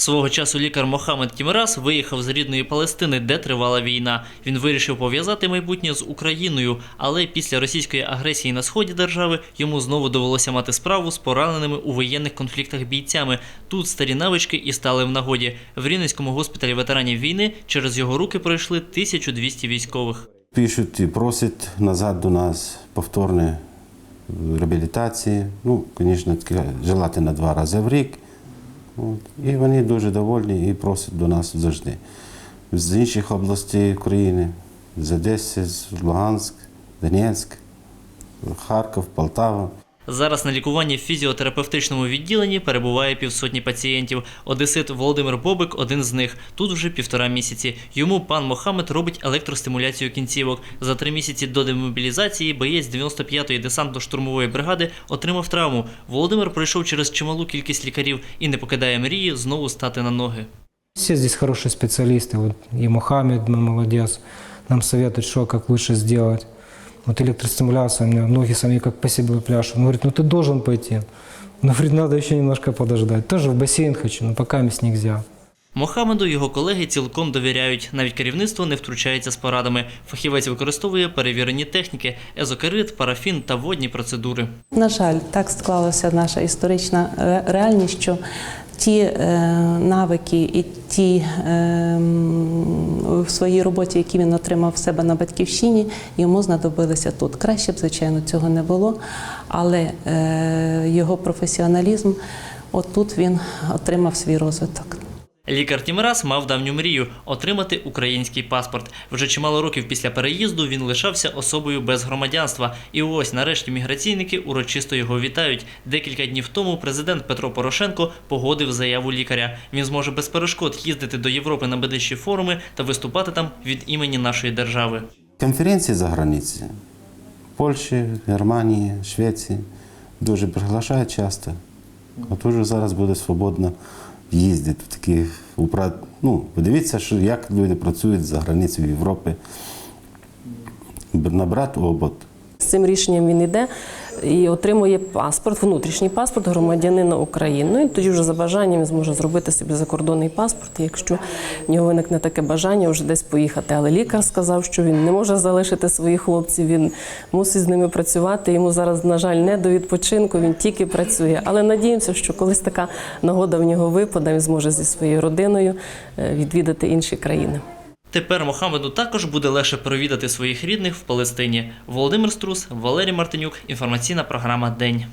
Свого часу лікар Мохамед Тімирас виїхав з рідної Палестини, де тривала війна. Він вирішив пов'язати майбутнє з Україною, але після російської агресії на сході держави йому знову довелося мати справу з пораненими у воєнних конфліктах бійцями. Тут старі навички і стали в нагоді. В Рівненському госпіталі ветеранів війни через його руки пройшли 1200 військових. Пишуть і просять назад до нас повторної реабілітації. Ну, звісно, желательно два рази в рік. І вони дуже довольні і просять до нас завжди. З інших областей України, з Одеси, з Луганськ, Донецьк, Харків, Полтава. Зараз на лікуванні в фізіотерапевтичному відділенні перебуває півсотні пацієнтів. Одесит Володимир Бобик один з них. Тут вже півтора місяці. Йому пан Мохамед робить електростимуляцію кінцівок. За три місяці до демобілізації боєць 95-ї десантно-штурмової бригади отримав травму. Володимир пройшов через чималу кількість лікарів і не покидає мрії знову стати на ноги. Все здесь хорошие специалисты. Вот и Мухаммед, ну, молодец, нам советует, что, как лучше сделать. Вот электростимуляция, у меня ноги сами как по себе пляшут. Он говорит, ну ты должен пойти. Но говорит, надо еще немножко подождать. Тоже в бассейн хочу, но пока мест нельзя. Мохамеду його колеги цілком довіряють. Навіть керівництво не втручається з порадами. Фахівець використовує перевірені техніки, езокерит, парафін та водні процедури. На жаль, так склалася наша історична реальність, що ті е, навики і ті е, в своїй роботі, які він отримав в себе на батьківщині, йому знадобилися тут. Краще б, звичайно, цього не було, але е, його професіоналізм, отут він отримав свій розвиток. Лікар Тімирас мав давню мрію отримати український паспорт. Вже чимало років після переїзду він лишався особою без громадянства. І ось нарешті міграційники урочисто його вітають. Декілька днів тому президент Петро Порошенко погодив заяву лікаря. Він зможе без перешкод їздити до Європи на медичні форуми та виступати там від імені нашої держави. Конференції за границею. Польщі, Германії, Швеції. Дуже приглашають часто. От уже зараз буде свободно їздити в упра... Ну, подивіться, що як люди працюють за границею Європи. Набрати обод. З цим рішенням він йде і отримує паспорт, внутрішній паспорт громадянина України. Ну і тоді вже за бажанням зможе зробити собі закордонний паспорт, якщо в нього виникне таке бажання вже десь поїхати. Але лікар сказав, що він не може залишити своїх хлопців, він мусить з ними працювати. Йому зараз, на жаль, не до відпочинку, він тільки працює. Але надіємося, що колись така нагода в нього випаде, він зможе зі своєю родиною е, відвідати інші країни. Тепер Мохамеду також буде легше провідати своїх рідних в Палестині. Володимир Струс, Валерій Мартинюк. Інформаційна програма День.